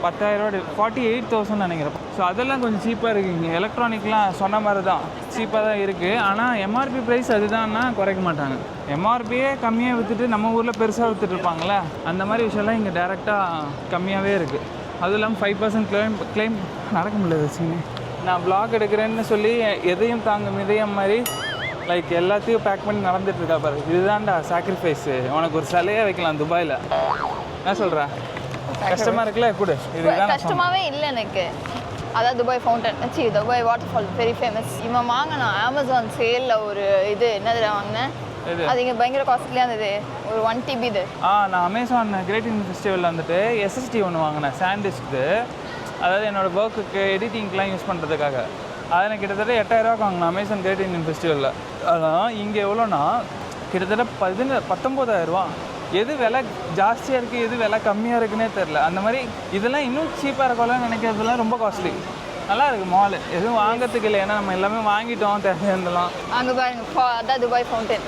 பத்தாயிரரூவா ஃபார்ட்டி எயிட் தௌசண்ட் நினைக்கிறேன். ஸோ அதெல்லாம் கொஞ்சம் சீப்பாக இருக்குது இங்கே எலக்ட்ரானிக்லாம் சொன்ன மாதிரி தான் சீப்பாக தான் இருக்குது ஆனால் எம்ஆர்பி ப்ரைஸ் அதுதான்னா குறைக்க மாட்டாங்க. எம்ஆர்பியே கம்மியாக விற்றுட்டு நம்ம ஊரில் பெருசாக விற்றுட்டு இருப்பாங்களே அந்த மாதிரி விஷயம்லாம் இங்கே டேரெக்டாக கம்மியாகவே இருக்குது அதுவும் இல்லாமல் ஃபைவ் பர்சன்ட் கிளைம் கிளைம் நடக்க முடியாது சீனி. நான் ப்ளாக் எடுக்கிறேன்னு சொல்லி எதையும் தாங்கும் இதயம் மாதிரி லைக் எல்லாத்தையும் பேக் பண்ணி நடந்துட்டுருக்கா பாரு. இதுதான்டா சாக்ரிஃபைஸு உனக்கு ஒரு சிலையே வைக்கலாம் துபாயில். என்ன சொல்கிற கஷ்டமாக இருக்குல்ல கூட. இதுதான் கஷ்டமாகவே கஷ்டமாவே இல்லை எனக்கு. அதான் Dubai fountain C Dubai water fall very famous இவன் வாங்கினான். அமேசான் சேலில் ஒரு இது என்னது வாங்கினேன் அது இங்கே பயங்கர காஸ்ட்லியாக இருந்தது. ஒரு ஒன் டிபி இது. ஆ நான் அமேசான் கிரேட் இந்தியன் ஃபெஸ்டிவலில் வந்துட்டு எஸ்எஸ்டி ஒன்று வாங்கினேன் சாண்டிஸ்க்கு அதாவது என்னோட ஒர்க்குக்கு எடிட்டிங்க்கெலாம் யூஸ் பண்ணுறதுக்காக அதை நான் கிட்டத்தட்ட எட்டாயிரரூவாக்கு வாங்கினேன் அமேசான் கிரேட் இந்தியன் ஃபெஸ்டிவலில் அதான் இங்கே எவ்வளோனா கிட்டத்தட்ட பதின பத்தொம்போதாயிரரூவா எது விலை ஜாஸ்தியாக இருக்குது எது விலை கம்மியாக இருக்குன்னே தெரில அந்த மாதிரி இதெல்லாம் இன்னும் சீப்பாக இருக்கலாம்னு நினைக்கிறதுலாம் ரொம்ப காஸ்ட்லி நல்லா இருக்கு மால் எதுவும் வாங்கறதுக்கு இல்லை ஏன்னா நம்ம எல்லாமே வாங்கிட்டோம் தேவையானதெல்லாம். அங்கே பாருங்க அதான் துபாய் ஃபவுண்டன்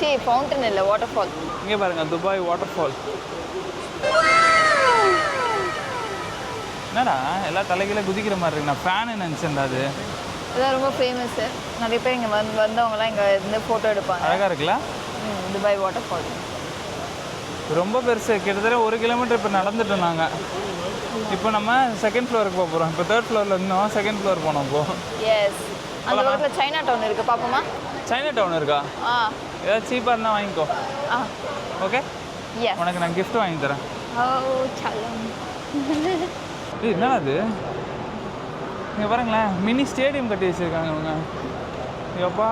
சரி ஃபவுண்டன் இல்லை வாட்டர் ஃபால் இங்கே பாருங்க துபாய் வாட்டர் ஃபால் என்னடா எல்லா தலைகீழ குதிக்கிற மாதிரி இருக்கு. நான் ஃபேனு நினச்சேன்டா அது. இதான் ரொம்ப ஃபேமஸ்ஸு நிறைய பேர் இங்கே வந்து வந்தவங்கலாம் இங்கே இருந்து ஃபோட்டோ எடுப்பாங்க. அழகாக இருக்குல்ல? ம், துபாய் வாட்டர் ஃபால் ரொம்ப பெருசு. கிட்டத்தட்ட ஒரு கிலோமீட்டர் இப்போ நடந்துட்டோம் நாங்கள் இப்போ நம்ம செகண்ட் ஃப்ளோருக்கு போக போகிறோம் இப்போ தேர்ட் ஃப்ளோரில் இருந்தோம். செகண்ட் ஃப்ளோர் போனோம் இப்போ எஸ் அந்த பக்கத்தில் சைனா டவுன் இருக்குது பார்ப்போமா சைனா டவுன் இருக்கா? ஆ. ஏதாவது சீப்பாக இருந்தால் வாங்கிக்கோ. ஆ. ஓகே உனக்கு நான் gift வாங்கி தரேன். ஏய் என்னடா அது இங்கே பாருங்களேன் மினி ஸ்டேடியம் கட்டி வச்சுருக்காங்க இவங்க. எப்பா?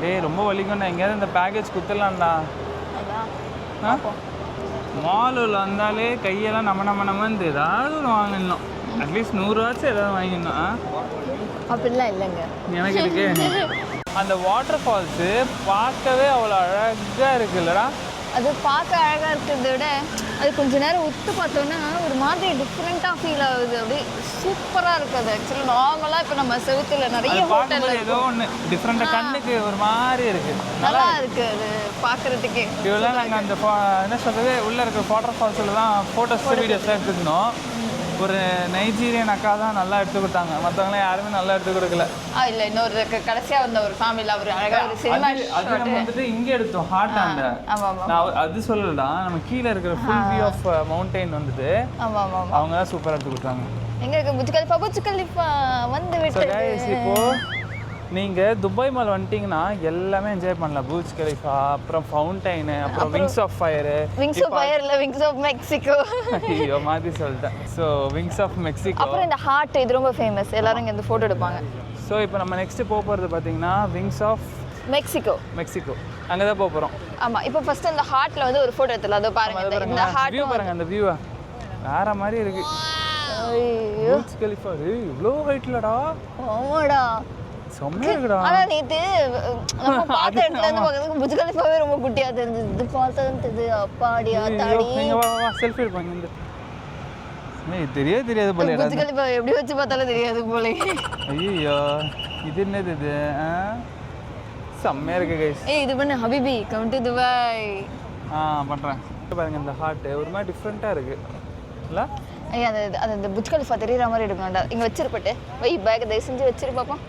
டேய் ரொம்ப வலிக்கும்டா. எங்கேயாவது இந்த பேக்கேஜ் குத்துடலாம்டா மாலில் வந்தாலே கையெல்லாம் நம்ம நம்ம நம்ம ஏதாவது ஒன்று வாங்கிடணும். அட்லீஸ்ட் நூறுவாச்சும் ஏதாவது வாங்கிடணும்? அப்படிலாம் இல்லைங்க. எனக்கு இருக்கு அந்த வாட்டர் ஃபால்ஸு பார்க்கவே அவ்வளோ அழகாக இருக்குல்லடா. அது பார்க்க அழகாக இருக்கிறத விட அது கொஞ்ச நேரம் உத்து பார்த்தோன்னா ஒரு மாதிரி டிஃப்ரெண்ட்டாக ஃபீல் ஆகுது. அப்படியே சூப்பராக இருக்குது. அது ஆக்சுவலி நார்மலாக இப்போ நம்ம செவுத்துல நிறைய பார்க்கும்போது ஏதோ ஒன்று டிஃப்ரெண்ட்டாக கண்ணுக்கு ஒரு மாதிரி இருக்கு. நல்லா இருக்குது அது பார்க்குறதுக்கே. இவ்வளோ நாங்கள் அந்த என்ன சொல்கிறது உள்ளே இருக்க வாட்டர் ஃபால்ஸில் தான் ஃபோட்டோஸ் வீடியோஸ்லாம் எடுத்துக்கணும் ஒரு நைஜீரியன் அக்கா தான் நல்லா எடுத்து கொடுத்தாங்க மற்றவங்களாம் யாருமே நல்லா எடுத்து கொடுக்கல. ஆ இல்லை இன்னொரு கடைசியாக வந்த ஒரு ஃபேமிலியில் அவர் அழகாக ஒரு சினிமா அது அது நம்ம வந்துட்டு இங்கே எடுத்தோம் ஹார்ட் ஆண்ட ஆமாம் நான் அது சொல்லலடா நம்ம கீழே இருக்கிற ஃபுல் வியூ ஆஃப் மவுண்டைன் வந்துட்டு ஆமாம் ஆமாம் அவங்க தான் சூப்பராக எடுத்து கொடுத்தாங்க. எங்கே இருக்கு புஜ் கலிஃபா புஜ் கலிஃபா வந்து ஸோ விட்டு கைஸ் இப்போ நீங்கள் துபாய் மால் வந்துட்டீங்கன்னா எல்லாமே என்ஜாய் பண்ணலாம். பூச் கலிஃபா அப்புறம் ஃபவுண்டைனு அப்புறம் wings of fire wings of ஃபயரில் விங்ஸ் ஆஃப் மெக்சிகோ ஐயோ மாதிரி சொல்லிட்டேன். ஸோ விங்ஸ் ஆஃப் மெக்சிகோ அப்புறம் இந்த ஹார்ட் இது ரொம்ப ஃபேமஸ் எல்லாரும் இங்கே இந்த ஃபோட்டோ எடுப்பாங்க. ஸோ இப்போ நம்ம நெக்ஸ்ட்டு போக போகிறது பார்த்தீங்கன்னா விங்ஸ் ஆஃப் மெக்சிகோ மெக்சிகோ அங்கே தான் போக போகிறோம் ஆமா இப்போ ஃபர்ஸ்ட் அந்த ஹார்ட்ல வந்து ஒரு போட்டோ எடுத்துல அதோ பாருங்க இந்த- ஹார்ட் பாருங்க அந்த வியூவை வேற மாதிரி இருக்கு. ஐயோ. கலிஃபா இவ்வளோ ஹைட்லடா ஆமாடா. செம்மையா இருக்குடா ஆனா நேத்து அஹ், நம்ம பார்த்த இடத்துல இருந்து பார்க்கறதுக்கு புஜ் கலிஃபாவே ரொம்ப குட்டியா தெரிஞ்சது. இது பார்த்தது அப்பாடி ஆத்தாடி நீங்க வா வா செல்ஃபி எடுப்பாங்க இந்த ஏய் தெரியவே தெரியாது போல புஜ் கலிஃபா எப்படி வச்சு பார்த்தாலும் தெரியாது போல ஐயோ இது என்னது இது? செம்மையா இருக்கு கைஸ் ஏய் இது பண்ணு ஹபிபி கம் டு துபாய் ஆ பண்றேன். பாருங்க இந்த ஹார்ட் ஒரு மாதிரி டிஃப்ரெண்ட்டாக இருக்கு. இல்ல? ஐயா அந்த புஜ் கலிஃபா தெரியற மாதிரி எடுக்கணும்டா. இங்க வச்சிருப்பட்டு வை பேக் தயவு செஞ்சு வச்சிரு பாப்போம்.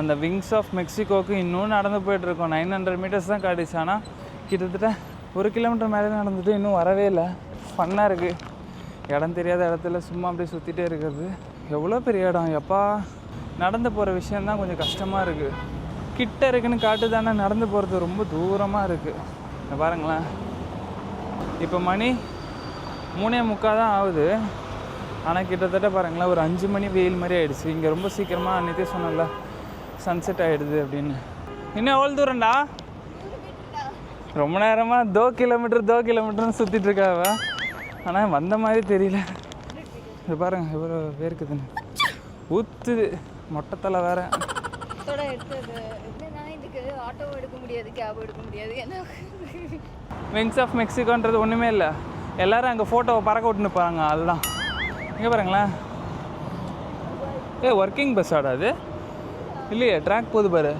அந்த விங்ஸ் ஆஃப் மெக்சிகோவுக்கு இன்னும் நடந்து போயிட்டுருக்கோம். நைன் ஹண்ட்ரட் மீட்டர்ஸ் தான் காட்டுச்சு. ஆனால் கிட்டத்தட்ட ஒரு கிலோமீட்டர் மேலே நடந்துட்டு இன்னும் வரவே இல்லை. ஃபன்னாக இருக்குது இடம் தெரியாத இடத்துல சும்மா அப்படியே சுற்றிட்டே இருக்கிறது. எவ்வளோ பெரிய இடம். எப்பா நடந்து போகிற விஷயந்தான் கொஞ்சம் கஷ்டமாக இருக்குது கிட்ட இருக்குன்னு காட்டுதானே நடந்து போகிறது ரொம்ப தூரமாக இருக்குது பாருங்களேன். இப்போ மணி மூணே முக்கால் தான் ஆகுது. ஆனால் கிட்டத்தட்ட பாருங்களேன் ஒரு அஞ்சு மணி வெயில் மாதிரி ஆகிடுச்சு இங்கே ரொம்ப சீக்கிரமாக அன்னைக்கே சொன்னல சன்செட் ஆகிடுது அப்படின்னு. இன்னும் எவ்வளோ தூரம்டா? ரொம்ப நேரமாக தோ கிலோமீட்டர் தோ கிலோமீட்டர்னு சுற்றிட்டு இருக்காவ. ஆனால் வந்த மாதிரி தெரியல. இது பாருங்க எவ்வளோ வேர்க்குதுன்னு. ஊத்துது. மொட்டத்தலை வேற. ஆட்டோ எடுக்க முடியாது கேப் எடுக்க முடியாது. என்ன விங்ஸ் ஆஃப் மெக்சிகோன்றது ஒன்றுமே இல்லை. எல்லாரும் அங்கே ஃபோட்டோவை பறக்க விட்டுன்னு போகிறாங்க அதுதான். இங்கே பாருங்களேன். ஏ ஒர்க்கிங் பஸ் ஆடா அது? இல்லையே ட்ராக் போகுது பாரு.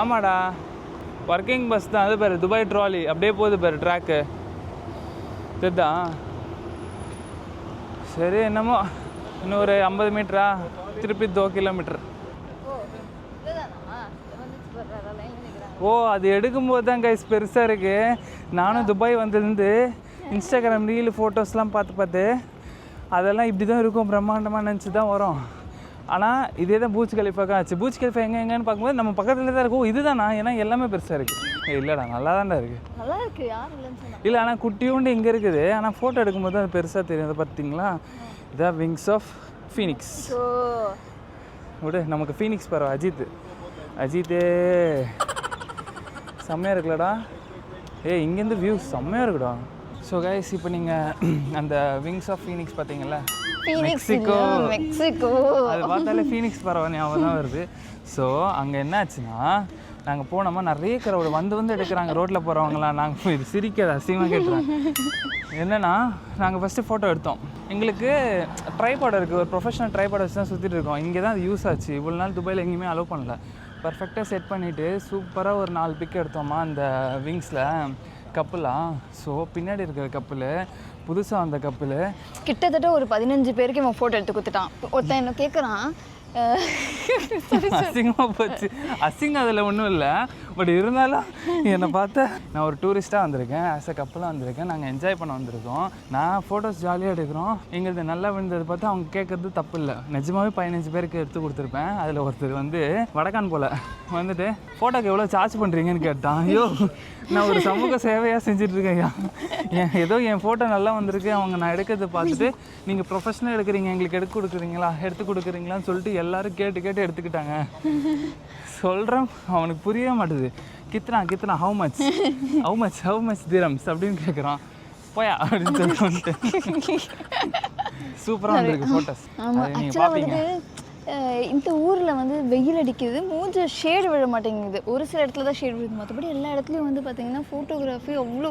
ஆமாடா. ஒர்க்கிங் பஸ் தான் அது பாரு துபாய் ட்ராலி அப்படியே போகுது பாரு ட்ராக்கு இதுதான் சரி என்னமோ. இன்னும் ஒரு ஐம்பது மீட்டரா? திருப்பி தோ கிலோமீட்டர் ஓ அது எடுக்கும்போது தான் கைஸ் பெருசாக இருக்குது நானும் துபாய் வந்திருந்து இன்ஸ்டாகிராம் ரீல் ஃபோட்டோஸ்லாம் பார்த்து பார்த்து அதெல்லாம் இப்படி தான் இருக்கும் பிரம்மாண்டமாக நினச்சி தான் வரும். ஆனால் இதே தான் பூச் கலிஃபாக்கா ஆச்சு. பூச் கலிஃபா எங்கே எங்கன்னு பார்க்கும்போது நம்ம பக்கத்தில் தான் இருக்கும் இதுதானா? ஏன்னா எல்லாமே பெருசாக இருக்குது இல்லைடா நல்லா தான்டா இருக்குது நல்லா இருக்கு. யார் இல்லை ஆனால் குட்டியோண்டு இங்கே இருக்குது. ஆனால் ஃபோட்டோ எடுக்கும்போது அது பெருசாக தெரியும். அதை பார்த்தீங்களா இதான் விங்ஸ் ஆஃப் ஃபீனிக்ஸ் விடு நமக்கு ஃபீனிக்ஸ் பரவ அஜித். அஜித்தே. செம்மையாக இருக்குல்லடா. ஏய் இங்கேருந்து வியூ செம்மையாக இருக்குடா. ஸோ கைஸ் இப்போ நீங்கள் அந்த wings of Phoenix Phoenix Mexico Mexico அது பார்த்தாலே ஃபீனிக்ஸ் பறவை ஞாபகம் தான் வருது. ஸோ அங்கே என்ன ஆச்சுன்னா நாங்கள் போனோமா நிறைய crowd வந்து வந்து எடுக்கிறாங்க. ரோட்டில் போகிறவங்களாம் நாங்கள் இது சிரிக்காத அசிங்கமாக கேட்டுறாங்க. என்னன்னா நாங்கள் ஃபஸ்ட்டு ஃபோட்டோ எடுத்தோம். எங்களுக்கு ட்ரைபாட் இருக்குது ஒரு ப்ரொஃபஷனல் ட்ரைபாட் வச்சு தான் சுற்றிட்டு இருக்கோம். இங்கே தான் அது யூஸ் ஆச்சு. இவ்வளோ நாள் துபாயில் எங்கேயுமே அலோவ் பண்ணல. பர்ஃபெக்டாக செட் பண்ணிவிட்டு சூப்பராக ஒரு நாலு பிக் எடுத்தோமா அந்த விங்ஸில் கப்புலாம் ஸோ பின்னாடி இருக்கிற கப்பில் புதுசாக வந்த கப்பில். கிட்டத்தட்ட ஒரு பதினஞ்சு பேருக்கு இவன் ஃபோட்டோ எடுத்து கொடுத்துட்டான். ஒருத்தன் என்ன கேட்குறான் அசிங்கமாக போச்சு. அசிங்கம் அதில் ஒன்றும் இல்லை. பட் இருந்தாலும் என்னை பார்த்தா நான் ஒரு டூரிஸ்ட்டாக வந்திருக்கேன் ஆஸ் அ கப்பலாக வந்திருக்கேன். நாங்கள் என்ஜாய் பண்ண வந்திருக்கோம். நான் ஃபோட்டோஸ் ஜாலியாக எடுக்கிறோம். எங்களுக்கு நல்லா விழுந்தது பார்த்து அவங்க கேட்குறது தப்பு இல்லை. நிஜமாகவே பதினஞ்சு பேருக்கு எடுத்து கொடுத்துருப்பேன். அதில் ஒருத்தர் வந்து வடக்கான் போல் வந்துட்டு ஃபோட்டோக்கு எவ்வளோ சார்ஜ் பண்ணுறீங்கன்னு கேட்டான். ஐயோ நான் ஒரு சமூக சேவையாக செஞ்சிட்ருக்கேன் ஐயா. என் ஏதோ என் ஃபோட்டோ நல்லா வந்திருக்கு. அவங்க நான் எடுக்கிறத பார்த்துட்டு நீங்கள் ப்ரொஃபஷனல் எடுக்கிறீங்க. எங்களுக்கு எடுத்து கொடுக்குறீங்களா? எடுத்து கொடுக்குறீங்களான்னு சொல்லிட்டு எல்லாரும் கேட்டு கேட்டு எடுத்துக்கிட்டாங்க. சொல்கிறேன் அவனுக்கு புரிய மாட்டேது. கித்னா கித்னா how much how much how much dirhams அப்படின்னு கேட்குறான் போயா அப்படின்னு சொல்லி வந்துட்டு. சூப்பராக வந்திருக்கு ஃபோட்டோஸ் நீங்கள் பார்ப்பீங்க இந்த ஊரில் வந்து வெயில் அடிக்குது. மூஞ்ச ஷேடு விழ மாட்டேங்குது. ஒரு சில இடத்துல தான் ஷேடு விழுது. மற்றபடி எல்லா இடத்துலையும் வந்து பார்த்தீங்கன்னா ஃபோட்டோகிராஃபி அவ்வளோ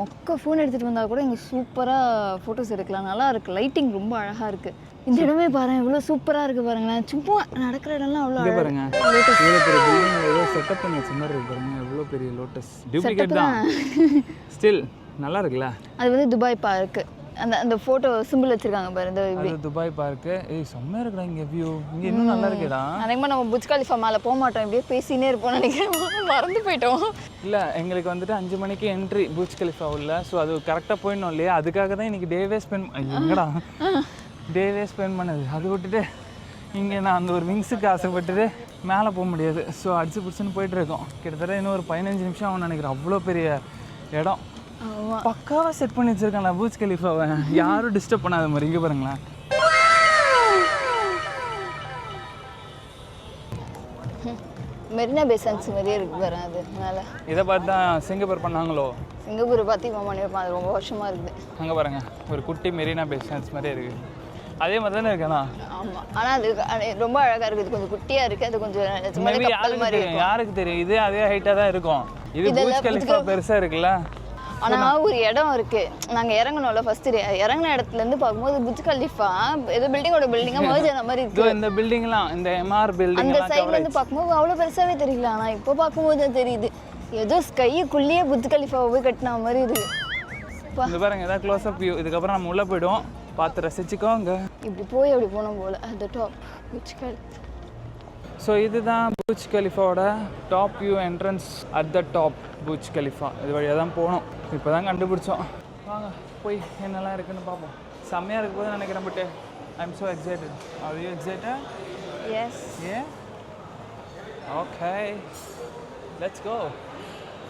மொக்க ஃபோன் எடுத்துகிட்டு வந்தால் கூட இங்கே சூப்பராக ஃபோட்டோஸ் எடுக்கலாம். நல்லா இருக்குது லைட்டிங் ரொம்ப அழகாக இருக்குது இந்த இடமே பாருங்க இவ்வளோ சூப்பராக இருக்குது பாருங்களேன். சும்மா நடக்கிற இடம்லாம் அவ்வளோ பாருங்க. இவ்வளோ பெரிய building ஏதோ செட்டப் பண்ணி வச்ச மாதிரி இருக்கு பாருங்க. எவ்வளோ பெரிய லோட்டஸ் டூப்ளிகேட் தான். ஸ்டில் நல்லா இருக்குல்ல? அது வந்து துபாய் பார்க்கு அந்த அந்த ஃபோட்டோ சிம்பிள் வச்சுருக்காங்க பாரு இந்த அது துபாய் பார்க்கு ஏய் செம்மையா இருக்குடா இங்கே வியூ இங்கே இன்னும் நல்லா இருக்கேடா. அதிகமாக நம்ம புஜ் கலிஃபா மேலே போக மாட்டோம். இப்படியே பேசினே இருப்போம் நினைக்கிறேன். மறந்து போயிட்டோம். இல்லை எங்களுக்கு வந்துட்டு அஞ்சு மணிக்கு என்ட்ரி பூச் கலிஃபா உள்ள. ஸோ அது கரெக்டாக போயிடணும் இல்லையா? அதுக்காக தான் இன்னைக்கு டேவே ஸ்பெண்ட் எங்கடா? டேவே ஸ்பெண்ட் பண்ணது. அது விட்டுட்டு இங்கே நான் அந்த ஒரு விங்ஸுக்கு ஆசைப்பட்டுட்டு மேலே போக முடியாது. ஸோ அடிச்சு பிடிச்சுன்னு போயிட்டு இருக்கோம் கிட்டத்தட்ட இன்னும் ஒரு பதினஞ்சு நிமிஷம் ஆகும் நினைக்கிறேன். அவ்வளோ பெரிய இடம். பக்காவாக செட் பண்ணி வச்சிருக்காங்க பூச் கலிஃபாவை யாரும் டிஸ்டர்ப் பண்ணாத மாதிரி. இங்கே பாருங்களேன். மெரினா பேசன்ஸ் மாதிரியே இருக்கு பாரு அது மேலே. இதை பார்த்து தான் சிங்கப்பூர் பண்ணாங்களோ? சிங்கப்பூரை பார்த்து இவன் பண்ணியிருப்பான் அது ரொம்ப வருஷமாக இருக்குது அங்கே பாருங்க. ஒரு குட்டி மெரினா பேஸ்னஸ் மாதிரியே இருக்குது அதே மாதிரி தானே இருக்கேண்ணா ஆமாம் ஆனால் அது ரொம்ப அழகாக இருக்குது. இது கொஞ்சம் குட்டியாக இருக்குது அது கொஞ்சம் மேபி யாருக்கு மாதிரி தெரியும்? யாருக்கு தெரியும்? இதே அதே ஹைட்டாக தான் இருக்கும். இது கலிஃபா பெருசாக இருக்குல்ல? ஆனால் ஒரு இடம் இருக்குது நாங்கள் இறங்கணும்ல ஃபஸ்ட்டு இறங்கின இடத்துலேருந்து பார்க்கும்போது புஜ் கலிஃபா ஏதோ பில்டிங்கோட பில்டிங்காக மர்ஜ் ஆன மாதிரி இருக்குது இந்த பில்டிங்லாம் இந்த எம்ஆர் பில்டிங் அந்த சைட்லேருந்து பார்க்கும்போது அவ்வளோ பெருசாகவே தெரியல. ஆனால் இப்போ பார்க்கும்போது தான் தெரியுது. ஏதோ ஸ்கைக்குள்ளேயே புஜ் கலிஃபாவை போய் கட்டின மாதிரி இருக்குது இந்த பாருங்க ஏதாவது க்ளோஸ் அப் வியூ இதுக்கப்புறம் நம்ம உள்ளே போயிடுவோம். பார்த்து ரசிச்சுக்கோங்க. இப்படி போய் அப்படி போனோம் போல் அந்த டாப் புஜ் கலிஃபா ஸோ இதுதான் Burj கலிஃபாவோட top view entrance at the top Burj Khalifa இது வழியாக தான் போகணும் இப்போ தான் கண்டுபிடிச்சோம். வாங்க போய் என்னெல்லாம் இருக்குன்னு பார்ப்போம். செம்மையாக இருக்க போது நினைக்கிறேன் but I am so excited are you excited yes Yeah? Okay. Let's go.